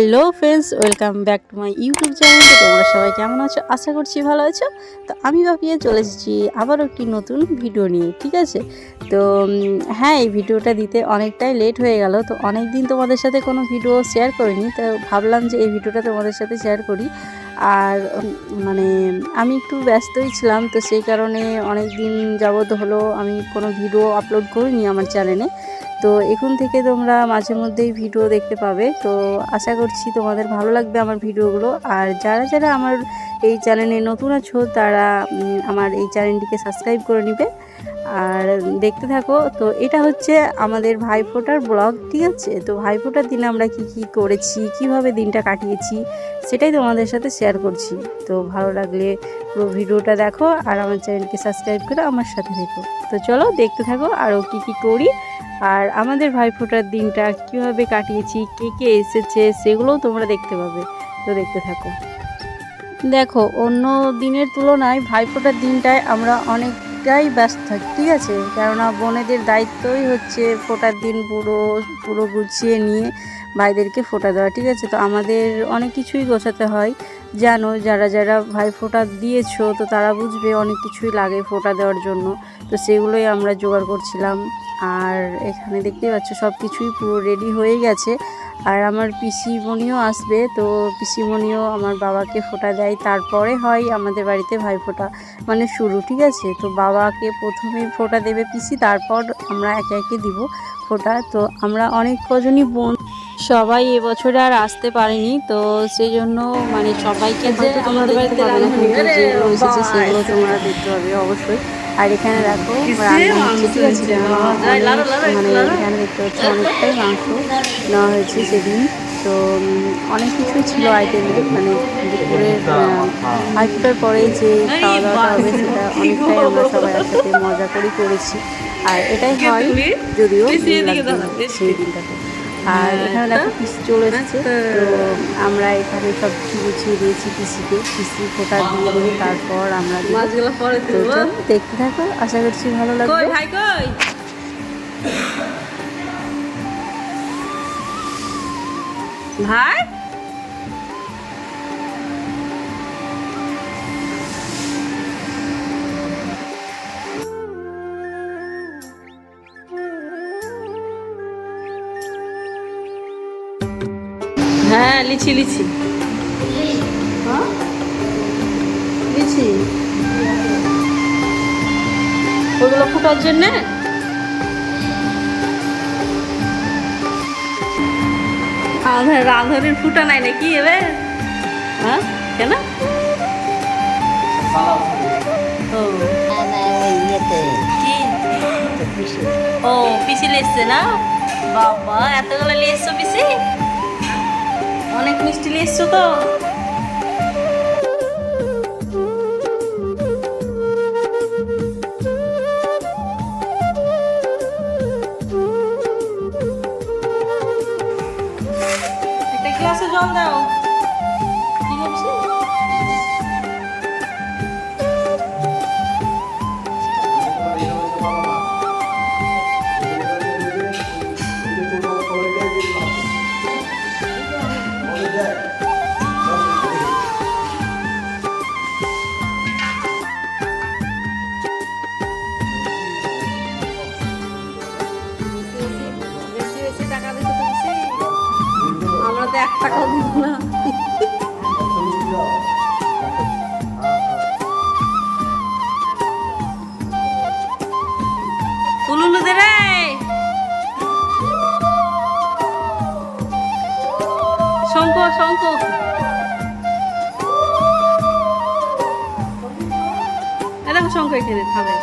Hello friends welcome back to my YouTube channel তো তোমরা সবাই কেমন আছো? আশা করছি ভালো আছো। তো আমি ভাবিয়ে চলে এসেছি আবারও একটি নতুন ভিডিও নিয়ে, ঠিক আছে? তো হ্যাঁ এই ভিডিওটা দিতে অনেকটাই লেট হয়ে গেল। তো অনেক দিন তোমাদের সাথে কোনো ভিডিও শেয়ার করিনি। তো ভাবলাম যে এই ভিডিওটা তোমাদের সাথে শেয়ার করি। আর মানে আমি একটু ব্যস্তই ছিলাম, তো সেই কারণে অনেক দিন যাবত হলো আমি কোনো ভিডিও আপলোড করিনি আমার চ্যানেলে তো এখন থেকে তোমরা মাঝে মধ্যেই ভিডিও দেখতে পাবে। তো আশা করছি তোমাদের ভালো লাগবে আমার ভিডিওগুলো। আর যারা যারা আমার এই চ্যানেলে নতুন আছো, তারা আমার এই চ্যানেলটিকে সাবস্ক্রাইব করে নিবে। আর দেখতে থাকো, তো এটা হচ্ছে আমাদের ভাইফোঁটার ব্লগ, ঠিক আছে? তো ভাইফোঁটার দিনে আমরা কি কি করেছি, কীভাবে দিনটা কাটিয়েছি, সেটাই তোমাদের সাথে শেয়ার করছি। তো ভালো লাগলে পুরো ভিডিওটা দেখো আর আমার চ্যানেলকে সাবস্ক্রাইব করে আমার সাথে দেখো তো চলো দেখতে থাকো আরও কি কি করি। আর আমাদের ভাইফোঁটার দিনটা কীভাবে কাটিয়েছি, কে কে এসেছে, সেগুলোও তোমরা দেখতে পাবে। তো দেখতে থাকো। দেখো, অন্য দিনের তুলনায় ভাইফোঁটার দিনটায় আমরা অনেকটাই ব্যস্ত থাকি, ঠিক আছে? কেননা বোনেদের দায়িত্বই হচ্ছে ফোটার দিন পুরো পুরো গুছিয়ে নিয়ে ভাইদেরকে ফোটা দেওয়া, ঠিক আছে? তো আমাদের অনেক কিছুই গোছাতে হয়। জানো, যারা যারা ভাই ফোঁটা দিয়েছ, তো তারা বুঝবে অনেক কিছুই লাগে ফোঁটা দেওয়ার জন্য। তো সেগুলোই আমরা জোগাড় করছিলাম। আর এখানে দেখতে পাচ্ছ সব কিছুই পুরো রেডি হয়ে গেছে। আর আমার পিসিমণিও আসবে, তো পিসিমণিও আমার বাবাকে ফোঁটা দেয়। তারপরে হয় আমাদের বাড়িতে ভাই ফোঁটা মানে শুরু, ঠিক আছে? তো বাবাকে প্রথমে ফোঁটা দেবে পিসি, তারপর আমরা একে একে দিব ফোঁটা। তো আমরা অনেক কজনই বোন সবাই এবছরে আর আসতে পারেনি তো সেই জন্য মানে সবাইকে যে আমাদের বাড়িতে পাবে না কিন্তু যেগুলো এসেছে সেগুলো তোমরা দেখতে পাবে অবশ্যই। আর এখানে দেখো রান্না আছে মানে এখানে দেখতে হচ্ছে অনেকটাই মাংস নেওয়া হয়েছে সেদিন। তো অনেক কিছুই ছিল আইটেমে মানে দুপুরের হাইফুটার পরে যে খাওয়া দাওয়াটা হবে সেটা অনেকটাই আমরা সবাই একসাথে মজা করে করেছি। আর এটাই হয় যদিও সেই দিনটাতে। আর এখানে দেখো পিসি চলে এসেছে। তো আমরা এখানে সব কিছু গুছিয়ে দিয়েছি পিসিকে। পিসি ফোটা দিয়ে তারপর আমরা। মাছগুলো পরে দেখতে থাকো আশা করছি ভালো লাগবে। ভাই কই? ভাই? হ্যাঁ লিচি লিচি। হ্যাঁ? দিচ্ছি ওগুলো ফুটার জন্য? আমাদের রাঁধুনির ফুটা নাই নাকি এবার হ্যাঁ কেন? ও। কি ও পিসি লেসছে না? বাবা এতগুলো লেসছো পিসি? অনেক মিষ্টি নিয়েছো তো? জল দাও। আমরা তো এক টাকাও দিব না তুলুলু দে রে। শঙ্খ শঙ্খ এ দেখো শঙ্খ এখানে খাবে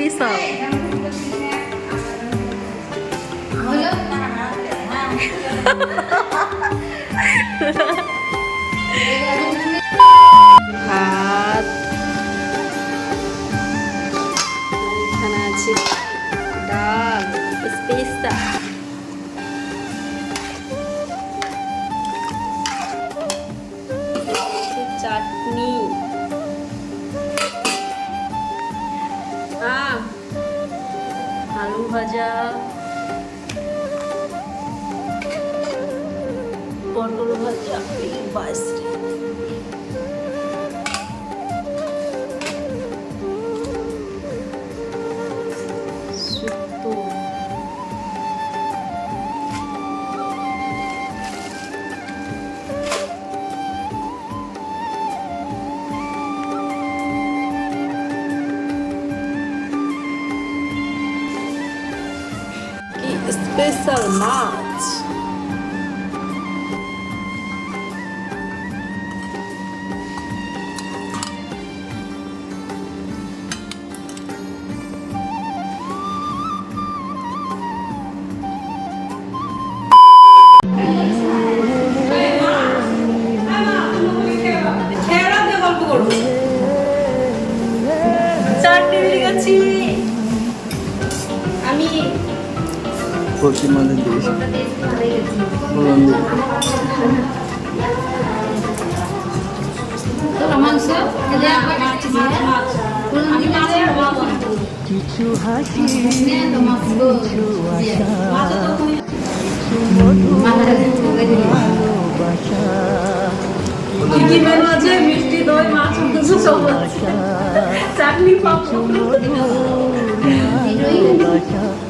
ที่สองเอาเยอะนะเดี๋ยวห้า ভাজা পটল ভাজা এই শুক্তো স্পেশাল মাছ চাটনি দিয়ে প্রতি মাঝে দিয়েছি বললাম দিই মাংস আমি মাছের বাবা কিছু হাসি কি কি মেনু আছে মিষ্টি দই মাছ মাংস সব আছে চাটনি পাপড় আমরা